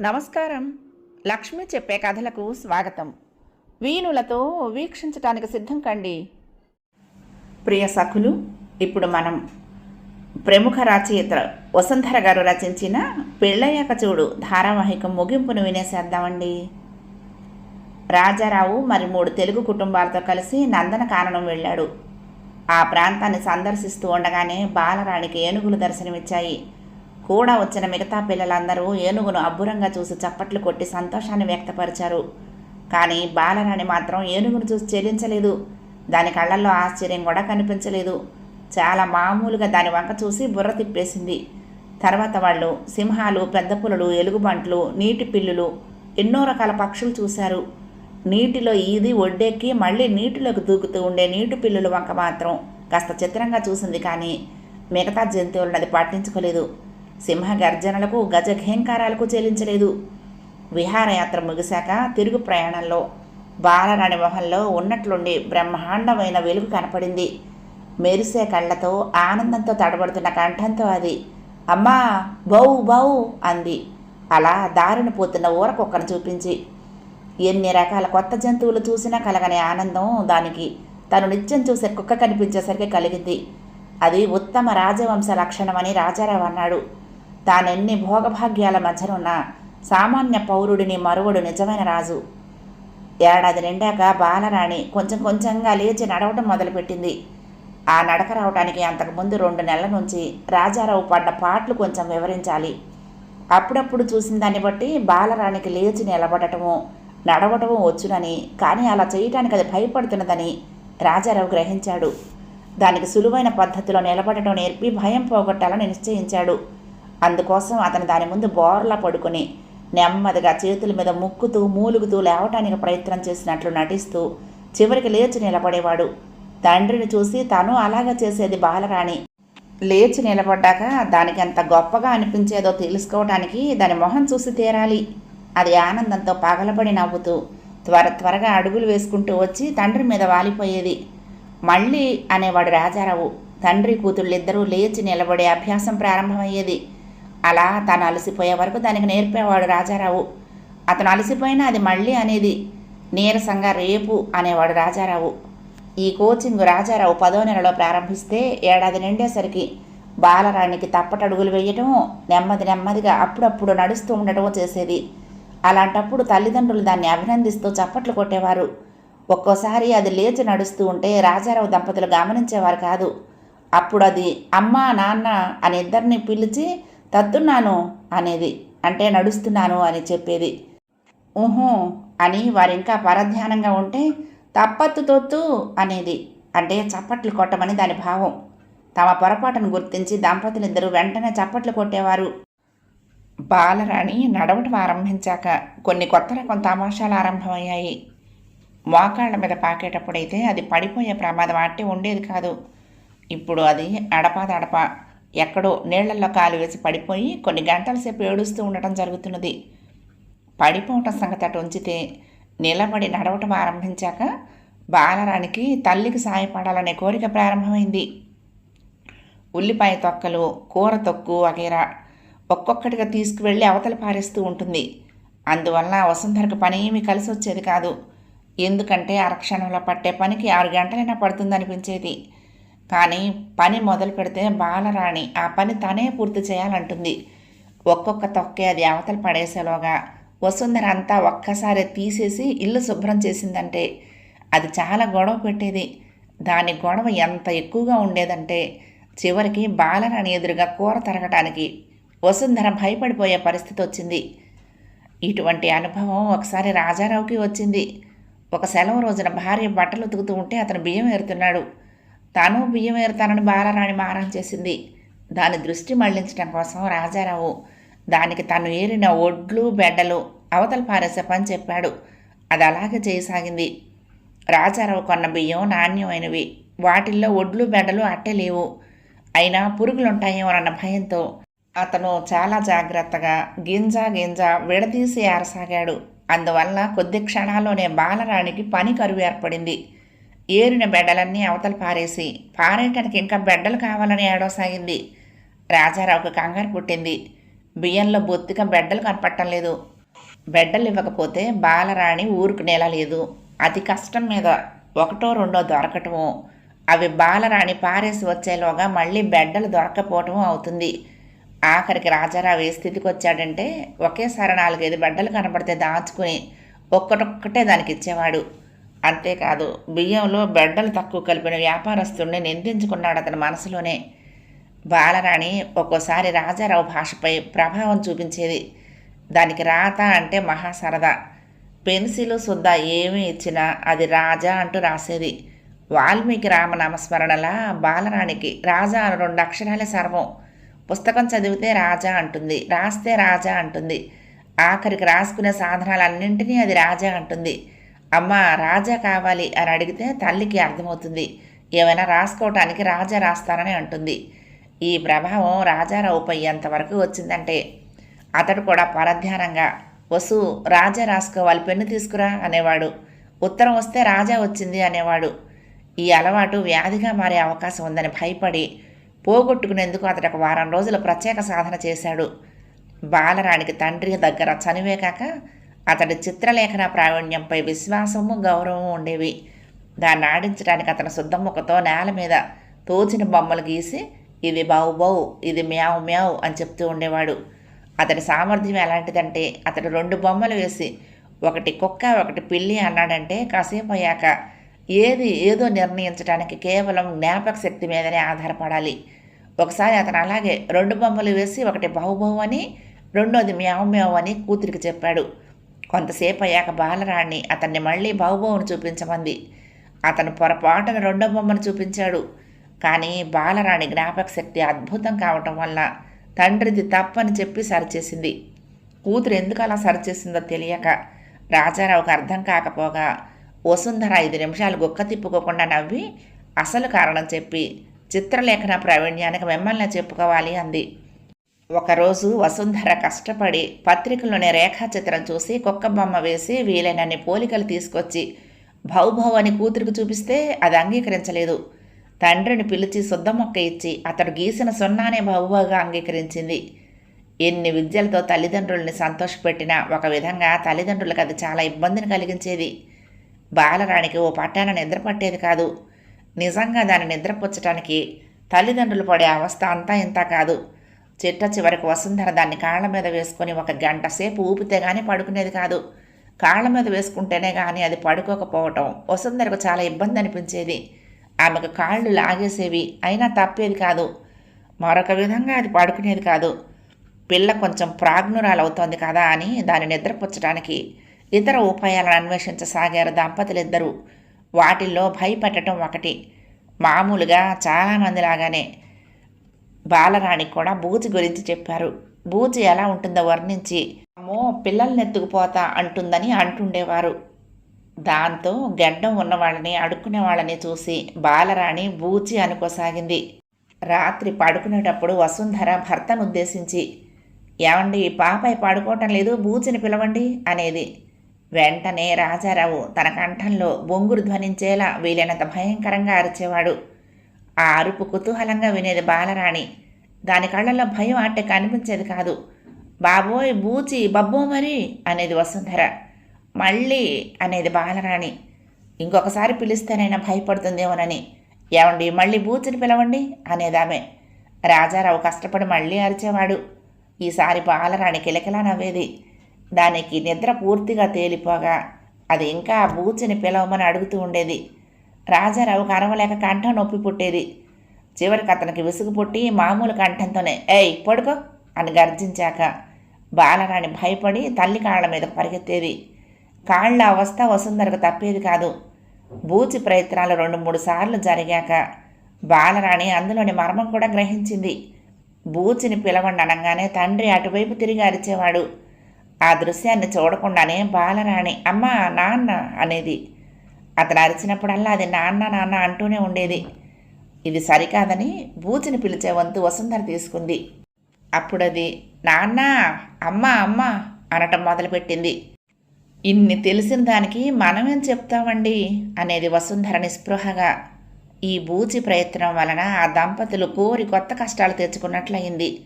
నమస్కారం. లక్ష్మి చెప్పే కథలకు స్వాగతం. వీణులతో వీక్షించటానికి సిద్ధం కండి. ప్రియ సఖులు ఇప్పుడు మనం ప్రముఖ రచయిత వసుంధర గారు రచించిన పెళ్ళయ్యాక చూడు ధారావాహికం ముగింపును వినేసేద్దామండి. రాజారావు మరి మూడు తెలుగు కుటుంబాలతో కలిసి నందన కారణం వెళ్ళాడు. ఆ ప్రాంతాన్ని సందర్శిస్తూ ఉండగానే బాలరాణికి ఏనుగులు దర్శనమిచ్చాయి. కూడా వచ్చిన మిగతా పిల్లలందరూ ఏనుగును అబ్బురంగా చూసి చప్పట్లు కొట్టి సంతోషాన్ని వ్యక్తపరిచారు. కానీ బాలరాణి మాత్రం ఏనుగును చూసి చెల్లించలేదు దాని కళ్ళల్లో ఆశ్చర్యం కూడా కనిపించలేదు. చాలా మామూలుగా దాని వంక చూసి బుర్ర తిప్పేసింది. తర్వాత వాళ్ళు సింహాలు పెద్ద పులులు ఎలుగుబంట్లు నీటి పిల్లులు ఎన్నో రకాల పక్షులు చూశారు. నీటిలో ఈది ఒడ్డెక్కి మళ్ళీ నీటిలోకి దూకుతూ ఉండే నీటి పిల్లుల వంక మాత్రం కాస్త చిత్రంగా చూసింది కానీ మిగతా జంతువులను అది పట్టించుకోలేదు. సింహ గర్జనలకు చెల్లించలేదు. విహారయాత్ర ముగిశాక తిరుగు ప్రయాణంలో బాలరాణి మొహంలో ఉన్నట్లుండి బ్రహ్మాండమైన వెలుగు కనపడింది. మెరిసే కళ్ళతో ఆనందంతో తడబడుతున్న కంఠంతో అది అమ్మా బౌ బౌ అంది. అలా దారిన పోతున్న ఊరకొక్కను చూపించి ఎన్ని రకాల కొత్త జంతువులు చూసినా కలగని ఆనందం దానికి. తను నిత్యం చూసే కుక్క కనిపించేసరికి కలిగింది. అది ఉత్తమ రాజవంశ లక్షణమని రాజారావు అన్నాడు. తానెన్ని భోగభాగ్యాల మధ్యనున్న సామాన్య పౌరుడిని మరువుడు నిజమైన రాజు. ఏడాది నిండాక బాలరాణి కొంచెం కొంచెంగా లేచి నడవటం మొదలుపెట్టింది. ఆ నడక రావటానికి అంతకుముందు రెండు నెలల నుంచి రాజారావు పడ్డ పాటలు కొంచెం వివరించాలి. అప్పుడప్పుడు చూసిన దాన్ని బట్టి బాలరాణికి లేచి నిలబడటము నడవటము వచ్చునని కానీ అలా చేయటానికి అది భయపడుతున్నదని రాజారావు గ్రహించాడు. దానికి సులువైన పద్ధతిలో నిలబడటం నేర్పి భయం పోగొట్టాలని నిశ్చయించాడు. అందుకోసం అతను దాని ముందు బోర్లా పడుకొని నెమ్మదిగా చేతుల మీద ముక్కుతూ మూలుగుతూ లేవటానికి ప్రయత్నం చేసినట్లు నటిస్తూ చివరికి లేచి నిలబడేవాడు. తండ్రిని చూసి తను అలాగా చేసేది బాలరాణి. లేచి నిలబడ్డాక దానికి ఎంత గొప్పగా అనిపించేదో తెలుసుకోవటానికి దాని మొహం చూసి తీరాలి. అది ఆనందంతో పగలబడి నవ్వుతూ త్వర త్వరగా అడుగులు వేసుకుంటూ వచ్చి తండ్రి మీద వాలిపోయేది. మళ్ళీ అనేవాడు రాజారావు. తండ్రి కూతుళ్ళిద్దరూ లేచి నిలబడే అభ్యాసం ప్రారంభమయ్యేది. అలా తను అలసిపోయే వరకు దానికి నేర్పేవాడు రాజారావు. అతను అలసిపోయినా అది మళ్ళీ అనేది నీరసంగా రేపు అనేవాడు రాజారావు. ఈ కోచింగ్ రాజారావు పదో నెలలో ప్రారంభిస్తే ఏడాది నిండేసరికి బాలరాణికి తప్పటడుగులు వేయటం నెమ్మది నెమ్మదిగా అప్పుడప్పుడు నడుస్తూ ఉండటం చేసేది. అలాంటప్పుడు తల్లిదండ్రులు దాన్ని అభినందిస్తూ చప్పట్లు కొట్టేవారు. ఒక్కోసారి అది లేచి నడుస్తూ ఉంటే రాజారావు దంపతులు గమనించేవారు కాదు. అప్పుడు అది అమ్మ నాన్న అని ఇద్దరిని పిలిచి తత్తున్నాను అనేది అంటే నడుస్తున్నాను అని చెప్పేది. ఊహూ అని వారింకా పరధ్యానంగా ఉంటే తప్పత్తు తొత్తు అనేది అంటే చప్పట్లు కొట్టమని దాని భావం. తమ పొరపాటును గుర్తించి దంపతులిద్దరూ వెంటనే చప్పట్లు కొట్టేవారు. బాలరాణి నడవటం ఆరంభించాక కొన్ని కొత్త రకం తమాషాలు ఆరంభమయ్యాయి. మోకాళ్ళ మీద పాకేటప్పుడైతే అది పడిపోయే ప్రమాదం అట్టే ఉండేది కాదు. ఇప్పుడు అది అడపాదడప. ఎక్కడో నీళ్ళలో కాలు వేసి పడిపోయి కొన్ని గంటల సేపు ఏడుస్తూ ఉండటం జరుగుతున్నది. పడిపోవటం సంగతి అటు ఉంచితే నిలబడి నడవటం ఆరంభించాక బాలరానికి తల్లికి సాయపడాలనే కోరిక ప్రారంభమైంది. ఉల్లిపాయ తొక్కలు కూర తొక్కు వగేరా ఒక్కొక్కటిగా తీసుకువెళ్ళి అవతల పారేస్తూ ఉంటుంది. అందువల్ల వసుంధరకు పని ఏమీ కలిసి వచ్చేది కాదు. ఎందుకంటే అరక్షణంలో పట్టే పనికి ఆరు గంటలైనా పడుతుందనిపించేది. కానీ పని మొదలు పెడితే బాలరాణి ఆ పని తనే పూర్తి చేయాలంటుంది. ఒక్కొక్క తొక్కే అది అవతలు పడేసేలోగా వసుంధర అంతా ఒక్కసారి తీసేసి ఇల్లు శుభ్రం చేసిందంటే అది చాలా గొడవ పెట్టేది. దాని గొడవ ఎంత ఎక్కువగా ఉండేదంటే చివరికి బాలరాణి ఎదురుగా కూర తరగటానికి వసుంధర భయపడిపోయే పరిస్థితి వచ్చింది. ఇటువంటి అనుభవం ఒకసారి రాజారావుకి వచ్చింది. ఒక సెలవు రోజున భార్య బట్టలు ఉతుకుతూ ఉంటే అతను బియ్యం ఏరుతున్నాడు. తాను బియ్యం ఏరుతానని బాలరాణి మారం చేసింది. దాని దృష్టి మళ్ళించడం కోసం రాజారావు దానికి తను ఏరిన ఒడ్లు బెడ్డలు అవతల పారేసే పని చెప్పాడు. అది అలాగే చేయసాగింది. రాజారావు కొన్న బియ్యం నాణ్యమైనవి. వాటిల్లో ఒడ్లు బెడ్డలు అట్టే లేవు. అయినా పురుగులుంటాయేమోనన్న భయంతో అతను చాలా జాగ్రత్తగా గింజ గింజ విడదీసి ఏరసాగాడు. అందువల్ల కొద్ది క్షణాల్లోనే బాలరాణికి పని కరువు ఏర్పడింది. ఏరిన బెడ్డలన్నీ అవతల పారేసి పారేయటానికి ఇంకా బెడ్డలు కావాలని ఏడవసాగింది. రాజారావుకు కంగారు పుట్టింది. బియ్యంలో బొత్తిగా బెడ్డలు కనపడటం లేదు. బెడ్డలు ఇవ్వకపోతే బాలరాణి ఊరుకునేలా లేదు అతి కష్టం మీద ఒకటో రెండో దొరకటము. అవి బాలరాణి పారేసి వచ్చేలోగా మళ్ళీ బెడ్డలు దొరకపోవటం అవుతుంది. ఆఖరికి రాజారావు ఏ స్థితికి వచ్చాడంటే ఒకేసారి నాలుగైదు బెడ్డలు కనపడితే దాచుకుని ఒక్కటొక్కటే దానికి ఇచ్చేవాడు. అంతేకాదు బియ్యంలో బెడ్డలు తక్కువ కలిపిన వ్యాపారస్తుడిని నిందించుకున్నాడు అతని మనసులోనే. బాలరాణి ఒక్కోసారి రాజారావు భాషపై ప్రభావం చూపించేది దానికి రాత అంటే మహా సరదా పెన్సిలు సుద్ద ఏమి ఇచ్చినా అది రాజా అంటూ రాసేది. వాల్మీకి రామనామస్మరణలా బాలరాణికి రాజా అని రెండు అక్షరాలే సర్వం. పుస్తకం చదివితే రాజా అంటుంది రాస్తే రాజా అంటుంది. ఆఖరికి రాసుకునే సాధనాలన్నింటినీ అది రాజా అంటుంది. అమ్మ రాజా కావాలి అని అడిగితే తల్లికి అర్థమవుతుంది. ఏమైనా రాసుకోవటానికి రాజా రాస్తానని అంటుంది. ఈ ప్రభావం రాజారావుపై ఎంతవరకు వచ్చిందంటే అతడు కూడా పరధ్యానంగా వసు రాజా రాసుకోవాలి పెన్ను తీసుకురా అనేవాడు. ఉత్తరం వస్తే రాజా వచ్చింది అనేవాడు. ఈ అలవాటు వ్యాధిగా మారే అవకాశం ఉందని భయపడి పోగొట్టుకునేందుకు అతడు ఒక వారం రోజులు ప్రత్యేక సాధన చేశాడు. బాలరాణికి తండ్రి దగ్గర చనివే కాక అతడి చిత్రలేఖన ప్రావీణ్యంపై విశ్వాసము గౌరవం ఉండేవి. దాన్ని ఆడించడానికి అతను శుద్ధముఖతో నేల మీద తోచిన బొమ్మలు గీసి ఇది బావు బావు ఇది మ్యావ్ మ్యావ్ అని చెప్తూ ఉండేవాడు. అతడి సామర్థ్యం ఎలాంటిదంటే అతడు రెండు బొమ్మలు వేసి ఒకటి కుక్క ఒకటి పిల్లి అన్నాడంటే కాసేపు అయ్యాక ఏది ఏదో నిర్ణయించడానికి కేవలం జ్ఞాపక శక్తి మీదనే ఆధారపడాలి. ఒకసారి అతను అలాగే రెండు బొమ్మలు వేసి ఒకటి బహుబహు అని రెండోది మ్యావ్ మ్యావ్ అని కూతురికి చెప్పాడు. కొంతసేపు అయ్యాక బాలరాణి అతన్ని మళ్ళీ బాహుబాహును చూపించమంది. అతను పొరపాటున రెండో బొమ్మను చూపించాడు. కానీ బాలరాణి జ్ఞాపక శక్తి అద్భుతం కావటం వల్ల తండ్రిది తప్పని చెప్పి సరిచేసింది. కూతురు ఎందుకు అలా సరిచేసిందో తెలియక రాజారావుకు అర్థం కాకపోగా వసుంధర ఐదు నిమిషాలు గుక్క తిప్పుకోకుండా నవ్వి అసలు కారణం చెప్పి చిత్రలేఖన ప్రావీణ్యానికి మిమ్మల్ని చెప్పుకోవాలి అంది. ఒకరోజు వసుంధర కష్టపడి పత్రికలోని రేఖాచిత్రం చూసి కుక్క బొమ్మ వేసి వీలైనన్ని పోలికలు తీసుకొచ్చి భౌభౌ అని కూతురికి చూపిస్తే అది అంగీకరించలేదు. తండ్రిని పిలిచి శుద్ధ మొక్క ఇచ్చి అతడు గీసిన సున్నానే భౌభౌగా అంగీకరించింది. ఎన్ని విద్యలతో తల్లిదండ్రుల్ని సంతోషపెట్టినా ఒక విధంగా తల్లిదండ్రులకు అది చాలా ఇబ్బందిని కలిగించేది. బాలరాణికి ఓ పట్టాన నిద్ర పట్టేది కాదు. నిజంగా దాన్ని నిద్రపుచ్చటానికి తల్లిదండ్రులు పడే అవస్థ అంతా ఇంత కాదు. చిట్ట చివరకు వసుంధర దాన్ని కాళ్ళ మీద వేసుకొని ఒక గంట సేపు ఊపితే కానీ పడుకునేది కాదు. కాళ్ళ మీద వేసుకుంటేనే కానీ అది పడుకోకపోవటం వసుంధరకు చాలా ఇబ్బంది అనిపించేది. ఆమెకు కాళ్ళు లాగేసేవి అయినా తప్పేది కాదు. మరొక విధంగా అది పడుకునేది కాదు. పిల్ల కొంచెం ప్రాజ్ఞురాలవుతోంది కదా అని దాన్ని నిద్రపుచ్చడానికి ఇతర ఉపాయాలను అన్వేషించసాగారు దంపతులిద్దరూ. వాటిల్లో భయపెట్టడం ఒకటి. మామూలుగా చాలామందిలాగానే బాలరాణికి కూడా బూజి గురించి చెప్పారు. బూజి ఎలా ఉంటుందో వర్ణించి అమ్మో పిల్లల్ని ఎత్తుకుపోతా అంటుందని అంటుండేవారు. దాంతో గడ్డం ఉన్నవాళ్ళని అడుక్కునే వాళ్ళని చూసి బాలరాణి బూచి అనుకోసాగింది. రాత్రి పడుకునేటప్పుడు వసుంధర భర్తను ఉద్దేశించి ఏమండి పాపాయి పడుకోవటం లేదు బూచిని పిలవండి అనేది. వెంటనే రాజారావు తన కంఠంలో బొంగురు ధ్వనించేలా వీలైనంత భయంకరంగా అరిచేవాడు. ఆ అరుపు కుతూహలంగా వినేది బాలరాణి. దాని కళ్ళల్లో భయం అంటే కనిపించేది కాదు. బాబోయ్ బూచి బబ్బో మరి అనేది వసుంధర. మళ్ళీ అనేది బాలరాణి. ఇంకొకసారి పిలిస్తేనైనా భయపడుతుందేమోనని. ఏమండి మళ్ళీ బూచిని పిలవండి అనేదామె రాజారావు కష్టపడి మళ్ళీ అరిచేవాడు. ఈసారి బాలరాణి కిలకిలా నవ్వేది. దానికి నిద్ర పూర్తిగా తేలిపోగా అది ఇంకా బూచిని పిలవమని అడుగుతూ ఉండేది. రాజారావుకు అరవలేక కంఠం నొప్పి పుట్టేది. చివరికి అతనికి విసుగు పుట్టి మామూలు కంఠంతోనే ఏయ్ పడుకో అని గర్జించాక బాలరాణి భయపడి తల్లి కాళ్ళ మీద పరిగెత్తేది. కాళ్ళ అవస్థ వసుంధరకు తప్పేది కాదు. బూచి ప్రయత్నాలు రెండు మూడు సార్లు జరిగాక బాలరాణి అందులోని మర్మం కూడా గ్రహించింది. బూచిని పిలవండి అనగానే తండ్రి అటువైపు తిరిగి అరిచేవాడు. ఆ దృశ్యాన్ని చూడకుండానే బాలరాణి అమ్మ నాన్న అనేది అతను అరిచినప్పుడల్లా అది నాన్న నాన్న అంటూనే ఉండేది. ఇది సరికాదని బూచిని పిలిచే వంతు వసుంధర తీసుకుంది. అప్పుడది నాన్న అమ్మ అమ్మ అనటం మొదలుపెట్టింది. ఇన్ని తెలిసిన దానికి మనమేం చెప్తామండి? అనేది వసుంధర నిస్పృహగా. ఈ బూచి ప్రయత్నం వలన ఆ దంపతులు కోరి కొత్త కష్టాలు తెచ్చుకున్నట్లయింది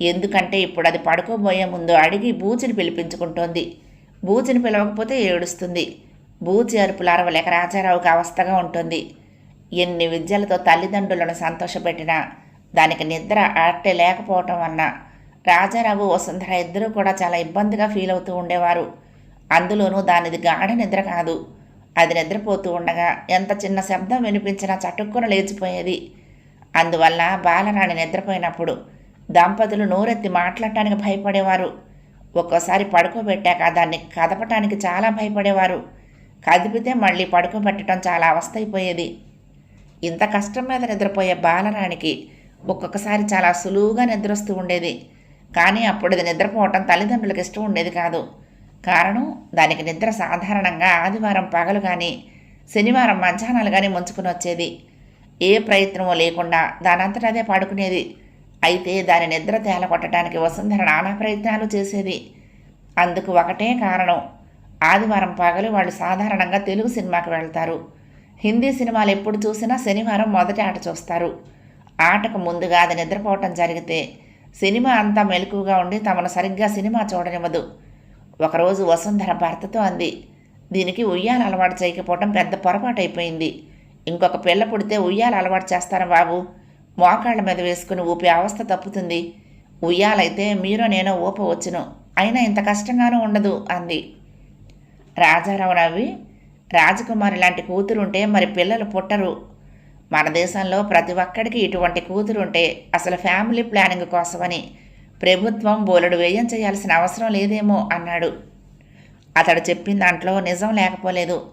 ఎందుకంటే ఇప్పుడు అది పడుకోబోయే ముందు అడిగి బూచిని పిలిపించుకుంటోంది. బూచిని పిలవకపోతే ఏడుస్తుంది. బూచి అరుపులు అరవలేక రాజారావుకి అవస్థగా ఉంటుంది. ఎన్ని విద్యలతో తల్లిదండ్రులను సంతోషపెట్టినా దానికి నిద్ర అట్టే లేకపోవటం వలన రాజారావు వసుంధర ఇద్దరూ కూడా చాలా ఇబ్బందిగా ఫీల్ అవుతూ ఉండేవారు. అందులోనూ దానిది గాఢ నిద్ర కాదు. అది నిద్రపోతూ ఉండగా ఎంత చిన్న శబ్దం వినిపించినా చటుక్కున లేచిపోయేది. అందువల్ల బాలరాణి నిద్రపోయినప్పుడు దంపతులు నోరెత్తి మాట్లాడటానికి భయపడేవారు. ఒక్కోసారి పడుకోబెట్టాక దాన్ని కదపటానికి చాలా భయపడేవారు. కదిపితే మళ్ళీ పడుకోబెట్టడం చాలా అవస్థ అయిపోయేది ఇంత కష్టం మీద నిద్రపోయే బాలరానికి ఒక్కొక్కసారి చాలా సులువుగా నిద్రొస్తూ ఉండేది. కానీ అప్పుడు అది నిద్రపోవటం తల్లిదండ్రులకు ఇష్టం ఉండేది కాదు. కారణం దానికి నిద్ర సాధారణంగా ఆదివారం పగలు కానీ శనివారం మధ్యాహ్నాలు కానీ ముంచుకుని వచ్చేది. ఏ ప్రయత్నమో లేకుండా దానంతట అదే పడుకునేది. అయితే దాని నిద్ర తేల కొట్టడానికి వసుంధర నానా ప్రయత్నాలు చేసేది. అందుకు ఒకటే కారణం ఆదివారం పగలు వాళ్ళు సాధారణంగా తెలుగు సినిమాకి వెళ్తారు. హిందీ సినిమాలు ఎప్పుడు చూసినా శనివారం మొదటి ఆట చూస్తారు. ఆటకు ముందుగా అది నిద్రపోవటం జరిగితే సినిమా అంతా మెలకుగా ఉండి తమను సరిగ్గా సినిమా చూడనివ్వదు. ఒకరోజు వసుంధర భర్తతో అంది దీనికి ఉయ్యాల అలవాటు చేయకపోవటం పెద్ద పొరపాటు అయిపోయింది ఇంకొక పిల్ల పుడితే ఉయ్యాల అలవాటు చేస్తారా బాబు? మోకాళ్ళ మీద వేసుకుని ఊపి అవస్థ తప్పుతుంది. ఉయ్యాలైతే మీరో నేనో ఊపవచ్చును. అయినా ఇంత కష్టంగానూ ఉండదు అంది. రాజారావు నవ్వి రాజకుమారి లాంటి కూతురుంటే మరి పిల్లలు పుట్టరు. మన దేశంలో ప్రతి ఒక్కడికి ఇటువంటి కూతురుంటే అసలు ఫ్యామిలీ ప్లానింగ్ కోసమని ప్రభుత్వం బోలెడు వ్యయం చేయాల్సిన అవసరం లేదేమో అన్నాడు. అతడు చెప్పిన దాంట్లో నిజం లేకపోలేదు.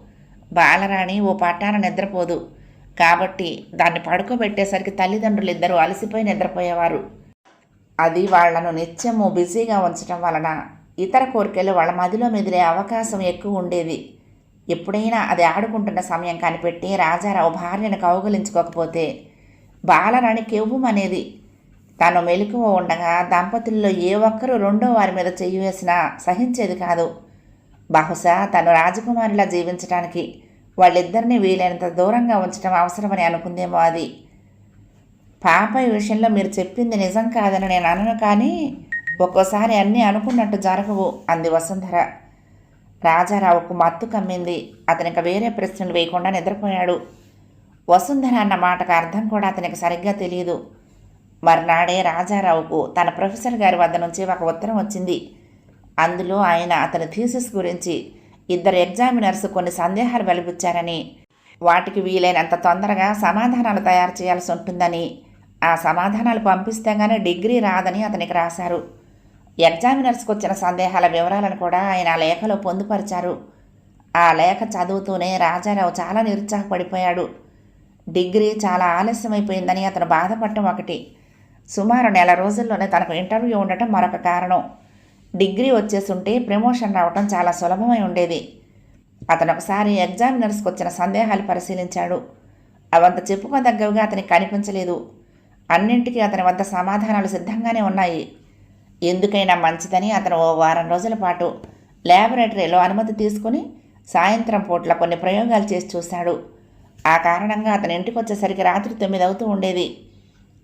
బాలరాణి ఓ పట్టాన నిద్రపోదు. కాబట్టి దాన్ని పడుకోబెట్టేసరికి తల్లిదండ్రులు ఇద్దరూ అలసిపోయి నిద్రపోయేవారు. అది వాళ్ళను నిత్యము బిజీగా ఉంచడం వలన ఇతర కోరికలు వాళ్ళ మదిలో మెదిలే అవకాశం ఎక్కువ ఉండేది ఎప్పుడైనా అది ఆడుకుంటున్న సమయం కనిపెట్టి రాజారావు భార్యను కౌగలించుకోకపోతే బాలరాణి కెవ్వుమనేది. తను మెలకువ ఉండగా దంపతుల్లో ఏ ఒక్కరూ రెండో వారి మీద చెయ్యి వేసినా సహించేది కాదు. బహుశా తను రాజకుమారిలా జీవించడానికి వాళ్ళిద్దరినీ వీలైనంత దూరంగా ఉంచడం అవసరమని అనుకుందేమో అది. పాప ఈ విషయంలో మీరు చెప్పింది నిజం కాదని నేను అనను కానీ ఒక్కోసారి అన్నీ అనుకున్నట్టు జరగవు అంది వసుంధర. రాజారావుకు మత్తు కమ్మింది. అతనికి వేరే ప్రశ్నలు వేయకుండా నిద్రపోయాడు. వసుంధర అన్న మాటకు అర్థం కూడా అతనికి సరిగ్గా తెలియదు మర్నాడే రాజారావుకు తన ప్రొఫెసర్ గారి వద్ద నుంచి ఒక ఉత్తరం వచ్చింది. అందులో ఆయన అతని థీసిస్ గురించి ఇద్దరు ఎగ్జామినర్స్ కొన్ని సందేహాలు వెలిపించారని వాటికి వీలైనంత తొందరగా సమాధానాలు తయారు చేయాల్సి ఉంటుందని ఆ సమాధానాలు పంపిస్తే గానీ డిగ్రీ రాదని అతనికి రాశారు. ఎగ్జామినర్స్కి వచ్చిన సందేహాల వివరాలను కూడా ఆయన ఆ లేఖలో పొందుపరిచారు. ఆ లేఖ చదువుతూనే రాజారావు చాలా నిరుత్సాహపడిపోయాడు. డిగ్రీ చాలా ఆలస్యమైపోయిందని అతను బాధపడటం ఒకటి. సుమారు నెల రోజుల్లోనే తనకు ఇంటర్వ్యూ ఉండటం మరొక కారణం. డిగ్రీ వచ్చేసుంటే ప్రమోషన్ రావటం చాలా సులభమై ఉండేది. అతను ఒకసారి ఎగ్జామినర్స్కి వచ్చిన సందేహాలు పరిశీలించాడు. అవంత చెప్పుకోదగ్గవిగా అతనికి కనిపించలేదు. అన్నింటికీ అతని వద్ద సమాధానాలు సిద్ధంగానే ఉన్నాయి. ఎందుకైనా మంచిదని అతను ఓ వారం రోజుల పాటు ల్యాబొరేటరీలో అనుమతి తీసుకుని సాయంత్రం పూట్ల కొన్ని ప్రయోగాలు చేసి చూశాడు. ఆ కారణంగా అతని ఇంటికి వచ్చేసరికి రాత్రి తొమ్మిది అవుతూ ఉండేది.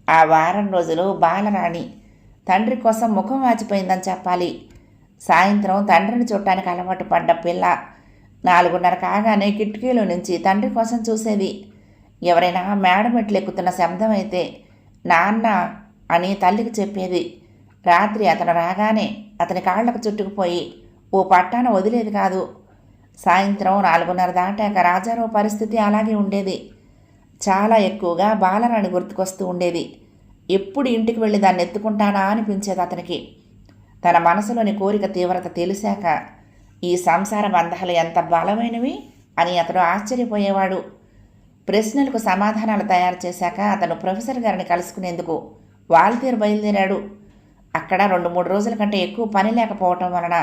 ఆ వారం రోజులు బాలరాణి తండ్రి కోసం ముఖం వాచిపోయిందని చెప్పాలి. సాయంత్రం తండ్రిని చూడటానికి అలవాటు పడ్డ పిల్ల నాలుగున్నర కాగానే కిటికీలో నుంచి తండ్రి కోసం చూసేది. ఎవరైనా మేడమెట్లు ఎక్కుతున్న శబ్దం అయితే నాన్న అని తల్లికి చెప్పేది. రాత్రి అతను రాగానే అతని కాళ్ళకు చుట్టుకుపోయి ఓ పట్టాన వదిలేది కాదు. సాయంత్రం నాలుగున్నర దాటాక రాజారావు పరిస్థితి అలాగే ఉండేది. చాలా ఎక్కువగా బాలరాణి గుర్తుకొస్తూ ఉండేది. ఎప్పుడు ఇంటికి వెళ్ళి దాన్ని ఎత్తుకుంటానా అనిపించేది అతనికి. తన మనసులోని కోరిక తీవ్రత తెలిసాక ఈ సంసార బంధాలు ఎంత బలమైనవి? అని అతడు ఆశ్చర్యపోయేవాడు. ప్రశ్నలకు సమాధానాలు తయారు చేశాక అతను ప్రొఫెసర్ గారిని కలుసుకునేందుకు వాల్తీరు బయలుదేరాడు. అక్కడ రెండు మూడు రోజుల కంటే ఎక్కువ పని లేకపోవటం వలన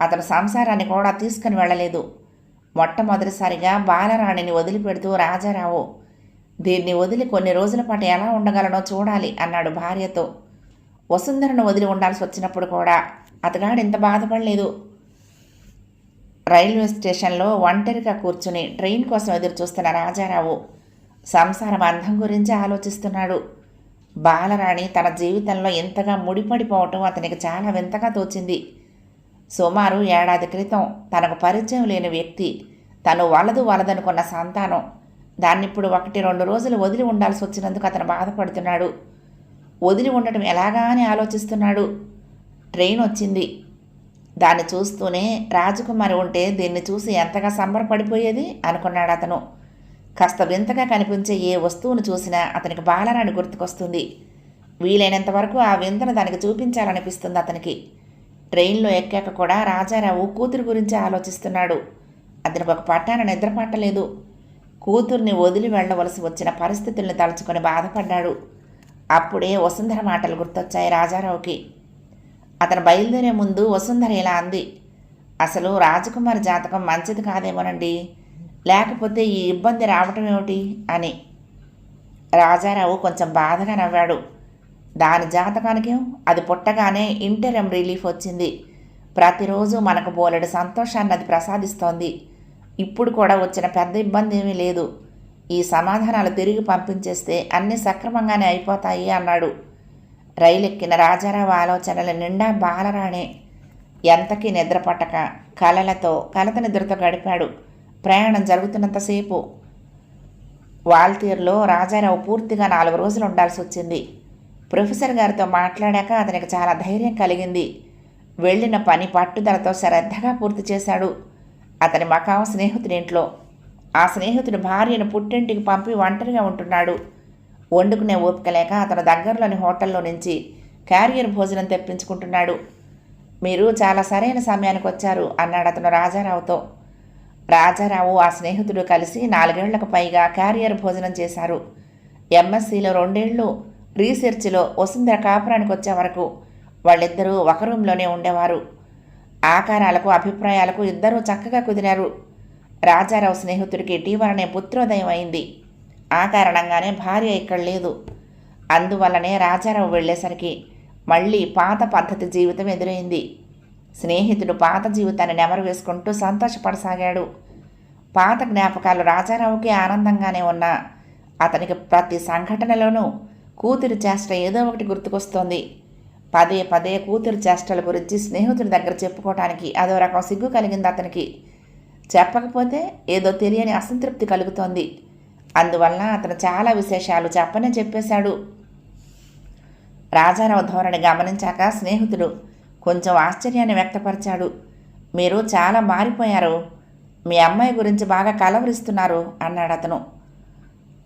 అతను సంసారాన్ని కూడా తీసుకుని వెళ్ళలేదు. మొట్టమొదటిసారిగా బాలరాణిని వదిలిపెడుతూ రాజారావు దీన్ని వదిలి కొన్ని రోజుల పాటు ఎలా ఉండగలనో చూడాలి అన్నాడు భార్యతో. వసుంధరను వదిలి ఉండాల్సి వచ్చినప్పుడు కూడా అతగాడు ఇంత బాధపడలేదు. రైల్వే స్టేషన్లో ఒంటరిగా కూర్చుని ట్రైన్ కోసం ఎదురు చూస్తున్న రాజారావు సంసారం అందం గురించి ఆలోచిస్తున్నాడు. బాలరాణి తన జీవితంలో ఎంతగా ముడిపడిపోవటం అతనికి చాలా వింతగా తోచింది. సుమారు ఏడాది క్రితం తనకు పరిచయం లేని వ్యక్తి తను వలదు వలదనుకున్న సంతానం దాన్నిప్పుడు ఒకటి రెండు రోజులు వదిలి ఉండాల్సి వచ్చినందుకు అతను బాధపడుతున్నాడు. వదిలి ఉండటం ఎలాగా అని ఆలోచిస్తున్నాడు. ట్రైన్ వచ్చింది. దాన్ని చూస్తూనే రాజకుమారి ఉంటే దీన్ని చూసి ఎంతగా సంబరపడిపోయేది? అనుకున్నాడు అతను. కాస్త వింతగా కనిపించే ఏ వస్తువును చూసినా అతనికి బాలరాణి గుర్తుకొస్తుంది. వీలైనంత వరకు ఆ వింతను దానికి చూపించాలనిపిస్తుంది అతనికి. ట్రైన్లో ఎక్కాక కూడా రాజారావు కూతురు గురించి ఆలోచిస్తున్నాడు. అతనికి ఒక పట్టాన నిద్ర పట్టలేదు కూతుర్ని వదిలి వెళ్ళవలసి వచ్చిన పరిస్థితుల్ని తలుచుకొని బాధపడ్డాడు. అప్పుడే వసుంధర మాటలు గుర్తొచ్చాయి రాజారావుకి. అతను బయలుదేరే ముందు వసుంధర ఇలా అంది అసలు రాజకుమారి జాతకం మంచిది కాదేమోనండి. లేకపోతే ఈ ఇబ్బంది రావటం ఏమిటి అని. రాజారావు కొంచెం బాధగా నవ్వాడు. దాని జాతకానికి? అది పుట్టగానే ఇంటరం రిలీఫ్ వచ్చింది. ప్రతిరోజు మనకు బోలెడు సంతోషాన్ని అది ప్రసాదిస్తోంది. ఇప్పుడు కూడా వచ్చిన పెద్ద ఇబ్బంది ఏమీ లేదు. ఈ సమాధానాలు తిరిగి పంపించేస్తే అన్నీ సక్రమంగానే అయిపోతాయి అన్నాడు. రైలెక్కిన రాజారావు ఆలోచనల నిండా బాలరాణే. ఎంతకీ నిద్ర పట్టక కలలతో కలత నిద్రతో గడిపాడు. ప్రయాణం జరుగుతున్నంతసేపు. వాల్తీరులో రాజారావు పూర్తిగా నాలుగు రోజులు ఉండాల్సి వచ్చింది. ప్రొఫెసర్ గారితో మాట్లాడాక అతనికి చాలా ధైర్యం కలిగింది. వెళ్ళిన పని పట్టుదలతో శ్రద్ధగా పూర్తి చేశాడు. అతని మకాం స్నేహితుడింట్లో ఆ స్నేహితుడి భార్యను పుట్టింటికి పంపి ఒంటరిగా ఉంటున్నాడు. వండుకునే ఓపిక లేక అతను దగ్గరలోని హోటల్లో నుంచి క్యారియర్ భోజనం తెప్పించుకుంటున్నాడు. మీరు చాలా సరైన సమయానికి వచ్చారు అన్నాడు అతను రాజారావుతో. రాజారావు ఆ స్నేహితుడు కలిసి నాలుగేళ్ళకు పైగా క్యారియర్ భోజనం చేశారు. ఎంఎస్సీలో రెండేళ్ళు రీసెర్చ్లో వసుంధర కాపురానికి వచ్చే వరకు వాళ్ళిద్దరూ ఒక రూమ్లోనే ఉండేవారు. ఆకారాలకు అభిప్రాయాలకు ఇద్దరూ చక్కగా కుదిరారు. రాజారావు స్నేహితుడికి ఇటీవలనే పుత్రోదయం అయింది. ఆ కారణంగానే భార్య ఇక్కడ లేదు. అందువల్లనే రాజారావు వెళ్ళేసరికి మళ్ళీ పాత పద్ధతి జీవితం ఎదురైంది. స్నేహితుడు పాత జీవితాన్ని నెమరు వేసుకుంటూ సంతోషపడసాగాడు. పాత జ్ఞాపకాలు రాజారావుకి ఆనందంగానే ఉన్నా. అతనికి ప్రతి సంఘటనలోనూ కూతురి చేష్ట ఏదో ఒకటి గుర్తుకొస్తోంది. పదే పదే కూతురు చేష్టల గురించి స్నేహితుడి దగ్గర చెప్పుకోవటానికి అదో రకం సిగ్గు కలిగింది అతనికి. చెప్పకపోతే ఏదో తెలియని అసంతృప్తి కలుగుతోంది. అందువల్ల అతను చాలా విశేషాలు చెప్పనే చెప్పేశాడు. రాజారావు ధోరణి గమనించాక స్నేహితుడు కొంచెం ఆశ్చర్యాన్ని వ్యక్తపరిచాడు. మీరు చాలా మారిపోయారు. మీ అమ్మాయి గురించి బాగా కలవరిస్తున్నారు అన్నాడు అతను.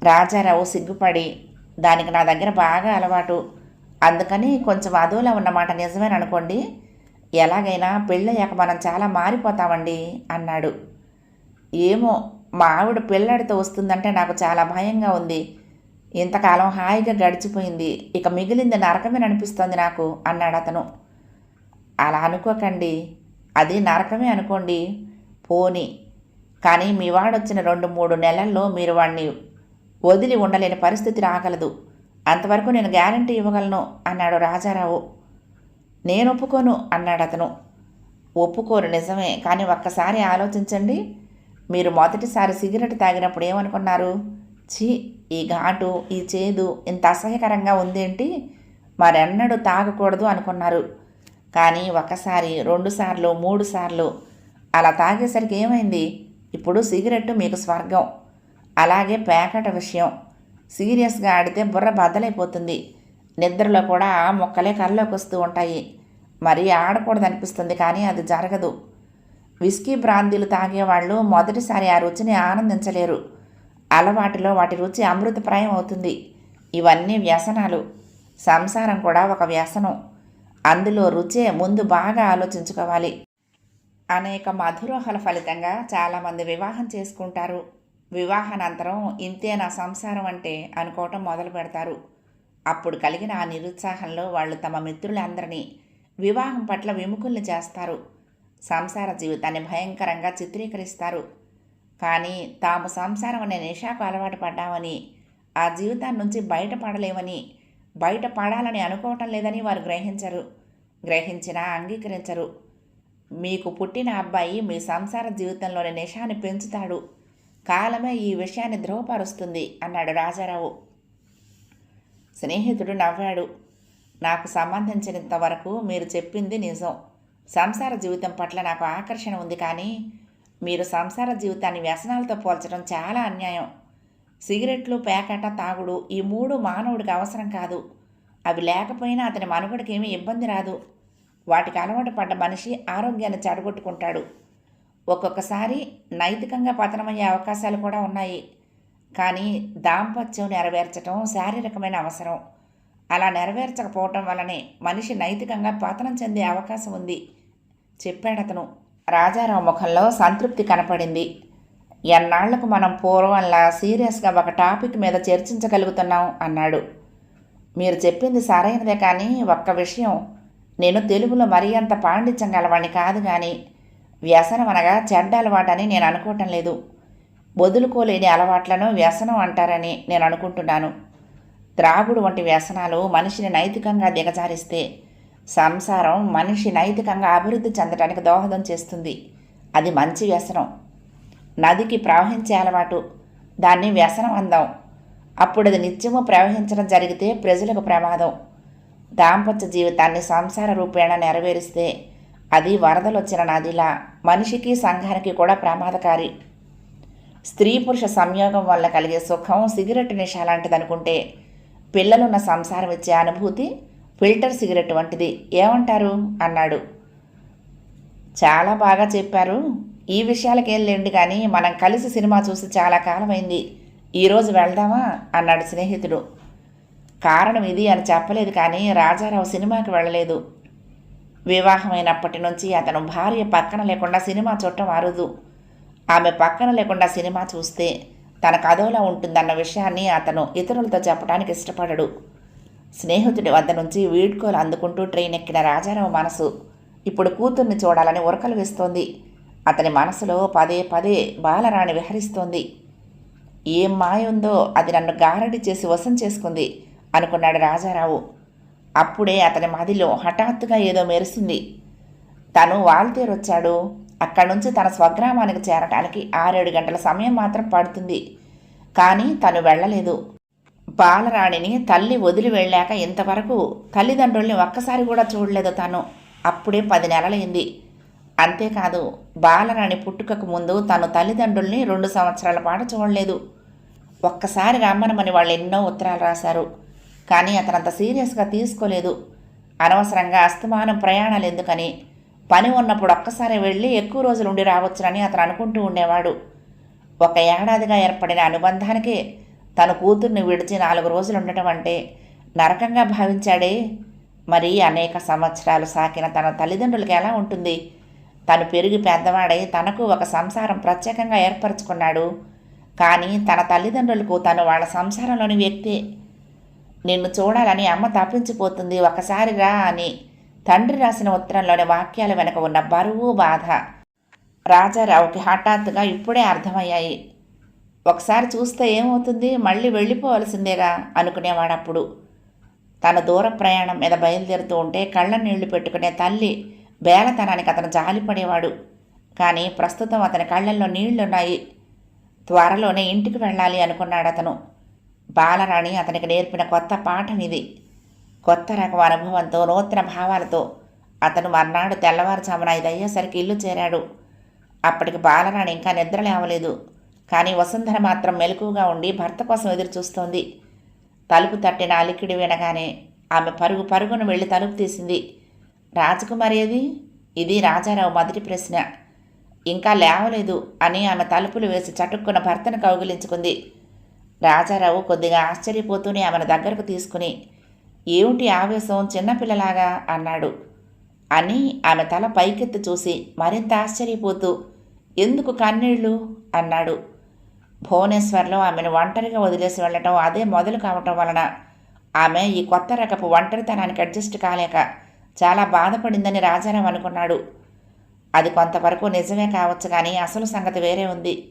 రాజారావు సిగ్గుపడి దానికి నా దగ్గర బాగా అలవాటు. అందుకని కొంచెం అదోలా ఉన్నమాట నిజమేననుకోండి. ఎలాగైనా పెళ్ళయ్యాక మనం చాలా మారిపోతామండి అన్నాడు. ఏమో మా ఆవిడ పిల్లాడితో వస్తుందంటే నాకు చాలా భయంగా ఉంది. ఇంతకాలం హాయిగా గడిచిపోయింది. ఇక మిగిలింది నరకమే అనిపిస్తోంది నాకు అన్నాడు అతను. అలా అనుకోకండి. అది నరకమే అనుకోండి. పోని కానీ మీ వాడొచ్చిన రెండు మూడు నెలల్లో మీరు వాడిని వదిలి ఉండలేని పరిస్థితి రాగలదు. అంతవరకు నేను గ్యారంటీ ఇవ్వగలను అన్నాడు రాజారావు. నేను ఒప్పుకోను అన్నాడు అతను. ఒప్పుకోరు నిజమే. కానీ ఒక్కసారి ఆలోచించండి. మీరు మొదటిసారి సిగరెట్ తాగినప్పుడు ఏమనుకున్నారు? ఛీ ఈ ఘాటు ఈ చేదు ఇంత అసహ్యకరంగా ఉందేంటి? మరెన్నడూ తాగకూడదు అనుకున్నారు. కానీ ఒకసారి రెండుసార్లు మూడు సార్లు అలా తాగేసరికి ఏమైంది? ఇప్పుడు సిగరెట్ మీకు స్వర్గం. అలాగే పేకట విషయం. సీరియస్గా ఆడితే బుర్ర బద్దలైపోతుంది. నిద్రలో కూడా మొక్కలే కళ్ళలోకి వస్తూ ఉంటాయి. మరీ ఆడకూడదనిపిస్తుంది కానీ అది జరగదు. విస్కీ బ్రాందీలు తాగేవాళ్ళు మొదటిసారి ఆ రుచిని ఆనందించలేరు. అలవాటిలో వాటి రుచి అమృతప్రాయం అవుతుంది. ఇవన్నీ వ్యసనాలు. సంసారం కూడా ఒక వ్యసనం. అందులో రుచే ముందు బాగా ఆలోచించుకోవాలి. అనేక మధురోహల ఫలితంగా చాలామంది వివాహం చేసుకుంటారు. వివాహానంతరం ఇంతే నా సంసారం అంటే అనుకోవటం మొదలు పెడతారు. అప్పుడు కలిగిన ఆ నిరుత్సాహంలో వాళ్ళు తమ మిత్రులందరినీ వివాహం పట్ల విముఖుల్ని చేస్తారు. సంసార జీవితాన్ని భయంకరంగా చిత్రీకరిస్తారు. కానీ తాము సంసారం అనే నిషాకు అలవాటు పడ్డామని ఆ జీవితాన్ని నుంచి బయటపడలేమని బయటపడాలని అనుకోవటం లేదని వారు గ్రహించరు. గ్రహించినా అంగీకరించరు. మీకు పుట్టిన అబ్బాయి మీ సంసార జీవితంలోని నిషాన్ని పెంచుతాడు. కాలమే ఈ విషయాన్ని ధృవపరుస్తుంది అన్నాడు రాజారావు. స్నేహితుడు నవ్వాడు. నాకు సంబంధించినంత వరకు మీరు చెప్పింది నిజం. సంసార జీవితం పట్ల నాకు ఆకర్షణ ఉంది కానీ మీరు సంసార జీవితాన్ని వ్యసనాలతో పోల్చడం చాలా అన్యాయం. సిగరెట్లు పేకట తాగుడు ఈ మూడు మానవుడికి అవసరం కాదు. అవి లేకపోయినా అతని మనుగడకి ఏమీ ఇబ్బంది రాదు. వాటికి అలవాటు పడ్డ మనిషి ఆరోగ్యాన్ని చెడగొట్టుకుంటాడు. ఒక్కొక్కసారి నైతికంగా పతనమయ్యే అవకాశాలు కూడా ఉన్నాయి. కానీ దాంపత్యం నెరవేర్చడం శారీరకమైన అవసరం. అలా నెరవేర్చకపోవటం వల్లనే మనిషి నైతికంగా పతనం చెందే అవకాశం ఉంది చెప్పాడతను రాజారావు ముఖంలో సంతృప్తి కనపడింది. ఎన్నాళ్ళకు మనం పూర్వంలా సీరియస్గా ఒక టాపిక్ మీద చర్చించగలుగుతున్నాం అన్నాడు. మీరు చెప్పింది సరైనదే కానీ ఒక్క విషయం నేను తెలుగులో మరీ అంత పాండిత్యం గలవాణ్ణి కాదు కానీ వ్యసనం అనగా చెడ్డ అలవాటని నేను అనుకోవటం లేదు. వదులుకోలేని అలవాట్లను వ్యసనం అంటారని నేను అనుకుంటున్నాను. త్రాగుడు వంటి వ్యసనాలు మనిషిని నైతికంగా దిగజారిస్తే సంసారం మనిషి నైతికంగా అభివృద్ధి చెందడానికి దోహదం చేస్తుంది. అది మంచి వ్యసనం. నదికి ప్రవహించే అలవాటు. దాన్ని వ్యసనం అందాం. అప్పుడు అది నిత్యము ప్రవహించడం జరిగితే ప్రజలకు ప్రమాదం. దాంపత్య జీవితాన్ని సంసార రూపేణ నెరవేరిస్తే అది వరదలొచ్చిన నదిలా మనిషికి సంఘానికి కూడా ప్రమాదకారి. స్త్రీ పురుష సంయోగం వల్ల కలిగే సుఖం సిగరెట్ నిష లాంటిదనుకుంటే పిల్లలున్న సంసారం ఇచ్చే అనుభూతి ఫిల్టర్ సిగరెట్ వంటిది. ఏమంటారు? అన్నాడు. చాలా బాగా చెప్పారు. ఈ విషయాలకేం లేండి కానీ మనం కలిసి సినిమా చూసి చాలా కాలమైంది. ఈరోజు వెళ్దామా? అన్నాడు స్నేహితుడు. కారణం ఇది అని చెప్పలేదు కానీ రాజారావు సినిమాకి వెళ్ళలేదు. వివాహమైనప్పటి నుంచి అతను భార్య పక్కన లేకుండా సినిమా చూడటం అరుదు. ఆమె పక్కన లేకుండా సినిమా చూస్తే తన కథోలా ఉంటుందన్న విషయాన్ని అతను ఇతరులతో చెప్పడానికి ఇష్టపడడు. స్నేహితుడి వద్ద నుంచి వీడ్కోలు అందుకుంటూ ట్రైన్ ఎక్కిన రాజారావు మనసు ఇప్పుడు కూతుర్ని చూడాలని ఉరకలు వేస్తోంది. అతని మనసులో పదే పదే బాలరాణి విహరిస్తోంది. ఏం మాయ ఉందో అది నన్ను గారడి చేసి వశం చేసుకుంది. అనుకున్నాడు రాజారావు. అప్పుడే అతని మదిలో హఠాత్తుగా ఏదో మెరిసింది తను వాల్తేరొచ్చాడు. అక్కడి నుంచి తన స్వగ్రామానికి చేరటానికి ఆరేడు గంటల సమయం మాత్రం పడుతుంది. కానీ తను వెళ్ళలేదు. బాలరాణిని తల్లి వదిలి వెళ్ళాక ఇంతవరకు తల్లిదండ్రుల్ని ఒక్కసారి కూడా చూడలేదు తను. అప్పుడే పది నెలలైంది. అంతేకాదు బాలరాణి పుట్టుకకు ముందు తను తల్లిదండ్రుల్ని రెండు సంవత్సరాల పాటు చూడలేదు. ఒక్కసారి రమ్మనమని వాళ్ళు ఎన్నో ఉత్తరాలు రాశారు. కానీ అతను అంత సీరియస్గా తీసుకోలేదు. అనవసరంగా అస్తమానం ప్రయాణాలు ఎందుకని? పని ఉన్నప్పుడు ఒక్కసారి వెళ్ళి ఎక్కువ రోజులు ఉండి రావచ్చునని అతను అనుకుంటూ ఉండేవాడు. ఒక ఏడాదిగా ఏర్పడిన అనుబంధానికే తన కూతుర్ని విడిచి నాలుగు రోజులు ఉండటం అంటే నరకంగా భావించాడే? మరి అనేక సంవత్సరాలు సాకిన తన తల్లిదండ్రులకి ఎలా ఉంటుంది? తను పెరిగి పెద్దవాడై తనకు ఒక సంసారం ప్రత్యేకంగా ఏర్పరచుకున్నాడు. కానీ తన తల్లిదండ్రులకు తను వాళ్ళ సంసారంలోని వ్యక్తే. నిన్ను చూడాలని అమ్మ తప్పించిపోతుంది. ఒకసారిగా అని తండ్రి రాసిన ఉత్తరంలోని వాక్యాల వెనక ఉన్న బరువు బాధ. రాజారావుకి హఠాత్తుగా ఇప్పుడే అర్థమయ్యాయి. ఒకసారి చూస్తే ఏమవుతుంది? మళ్ళీ వెళ్ళిపోవలసిందేగా అనుకునేవాడప్పుడు. తన దూర ప్రయాణం మీద బయలుదేరుతూ ఉంటే కళ్ళ నీళ్ళు పెట్టుకునే తల్లి బేలతనానికి అతను జాలిపడేవాడు. కానీ ప్రస్తుతం అతని కళ్ళల్లో నీళ్ళున్నాయి. త్వరలోనే ఇంటికి వెళ్ళాలి అనుకున్నాడు అతను బాలరాణి అతనికి నేర్పిన కొత్త పాఠం ఇది. కొత్త రకం అనుభవంతో నూతన భావాలతో అతను మర్నాడు తెల్లవారుజామున ఇది అయ్యేసరికి ఇల్లు చేరాడు. అప్పటికి బాలరాణి ఇంకా నిద్ర లేవలేదు. కానీ వసుంధర మాత్రం మెలకుగా ఉండి భర్త కోసం ఎదురు చూస్తోంది తలుపు తట్టిన అలికిడి వినగానే ఆమె పరుగు పరుగును వెళ్ళి తలుపు తీసింది. రాజకుమారి ఏది? ఇది రాజారావు మొదటి ప్రశ్న. ఇంకా లేవలేదు అని ఆమె తలుపులు వేసి చటుక్కున భర్తను కౌగిలించుకుంది. రాజారావు కొద్దిగా ఆశ్చర్యపోతూనే ఆమెను దగ్గరకు తీసుకుని ఏమిటి ఆవేశం చిన్నపిల్లలాగా? అన్నాడు. అని ఆమె తల పైకెత్తి చూసి మరింత ఆశ్చర్యపోతూ ఎందుకు కన్నీళ్ళు? అన్నాడు. భువనేశ్వర్లో ఆమెను ఒంటరిగా వదిలేసి వెళ్ళటం అదే మొదలు కావటం వలన ఆమె ఈ కొత్త రకపు ఒంటరితనానికి అడ్జస్ట్ కాలేక చాలా బాధపడిందని రాజారాం అనుకున్నాడు. అది కొంతవరకు నిజమే కావచ్చు కానీ అసలు సంగతి వేరే ఉంది.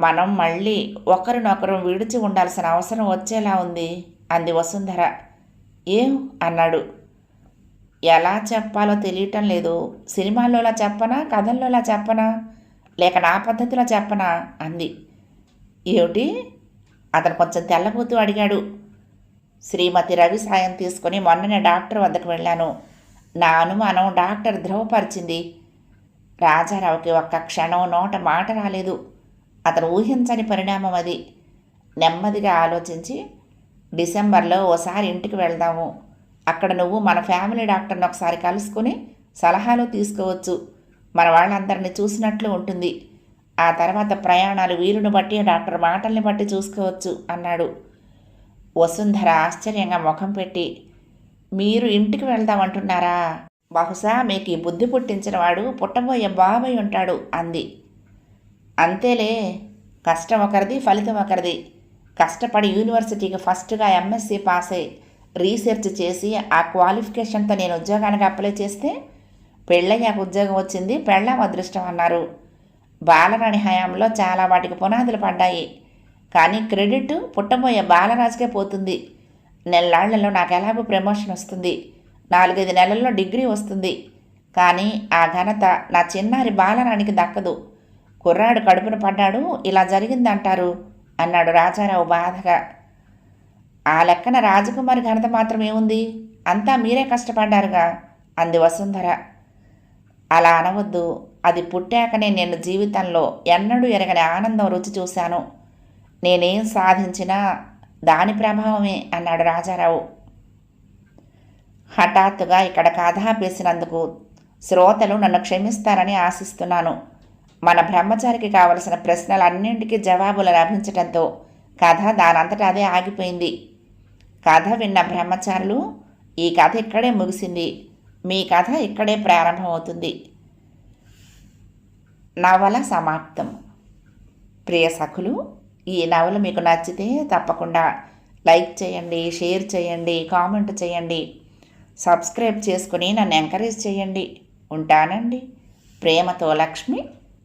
మనం మళ్ళీ ఒకరినొకరు విడిచి ఉండాల్సిన అవసరం వచ్చేలా ఉంది అంది వసుంధర. ఏం? అన్నాడు. ఎలా చెప్పాలో తెలియటం లేదు. సినిమాల్లోలా చెప్పనా? కథల్లోలా చెప్పనా? లేక నా పద్ధతిలో చెప్పనా? అంది. ఏమిటి? అతను కొంచెం తెల్లబోతూ అడిగాడు. శ్రీమతి రవి సాయం తీసుకుని మొన్ననే డాక్టర్ వద్దకు వెళ్ళాను. నా అనుమానం డాక్టర్ ధృవపరిచింది రాజారావుకి ఒక్క క్షణం నోట మాట రాలేదు. అతను ఊహించని పరిణామం అది. నెమ్మదిగా ఆలోచించి డిసెంబర్లో ఓసారి ఇంటికి వెళ్దాము. అక్కడ నువ్వు మన ఫ్యామిలీ డాక్టర్ని ఒకసారి కలుసుకుని సలహాలు తీసుకోవచ్చు. మన వాళ్ళందరినీ చూసినట్లు ఉంటుంది. ఆ తర్వాత ప్రయాణాలు వీలును బట్టి డాక్టర్ మాటల్ని బట్టి చూసుకోవచ్చు అన్నాడు. వసుంధర ఆశ్చర్యంగా ముఖం పెట్టి మీరు ఇంటికి వెళ్దామంటున్నారా బహుశా మీకు ఈ బుద్ధి పుట్టించిన వాడు పుట్టబోయే బాబాయ్ ఉంటాడు అంది. అంతేలే కష్టం ఒకరిది ఫలితం ఒకరిది. కష్టపడి యూనివర్సిటీకి ఫస్ట్గా ఎంఎస్సీ పాస్ అయ్యి రీసెర్చ్ చేసి ఆ క్వాలిఫికేషన్తో నేను ఉద్యోగానికి అప్లై చేస్తే పెళ్ళయ్యాక ఉద్యోగం వచ్చింది పెళ్ళాం అదృష్టం అన్నారు. బాలరాణి హయాంలో చాలా వాటికి పునాదులు పడ్డాయి. కానీ క్రెడిట్ పుట్టబోయే బాలరాజుకే పోతుంది. నెలాళ్ళలో నాకు ఎలాగో ప్రమోషన్ వస్తుంది. నాలుగైదు నెలల్లో డిగ్రీ వస్తుంది. కానీ ఆ ఘనత నా చిన్నారి బాలరాణికి దక్కదు. కుర్రాడు కడుపున పడ్డాడు ఇలా జరిగిందంటారు అన్నాడు రాజారావు బాధగా. ఆ లెక్కన రాజకుమారి ఘనత మాత్రం ఏముంది? అంతా మీరే కష్టపడ్డారుగా అంది వసుంధర. అలా అనవద్దు అది పుట్టాకనే నేను జీవితంలో ఎన్నడూ ఎరగని ఆనందం రుచి చూశాను. నేనేం సాధించినా దాని ప్రభావమే అన్నాడు రాజారావు. హఠాత్తుగా ఇక్కడ కథ ఆపేసినందుకు శ్రోతలు నన్ను క్షమిస్తారని ఆశిస్తున్నాను. మన బ్రహ్మచారికి కావలసిన ప్రశ్నలన్నింటికీ జవాబులు లభించటంతో కథ దానంతటా అదే ఆగిపోయింది. కథ విన్న బ్రహ్మచారులు ఈ కథ ఇక్కడే ముగిసింది. మీ కథ ఇక్కడే ప్రారంభమవుతుంది. నవల సమాప్తం. ప్రియ సఖులు ఈ నవల మీకు నచ్చితే తప్పకుండా లైక్ చేయండి షేర్ చేయండి కామెంట్ చేయండి. సబ్స్క్రైబ్ చేసుకుని నన్ను ఎంకరేజ్ చేయండి. ఉంటానండి. ప్రేమతో లక్ష్మి.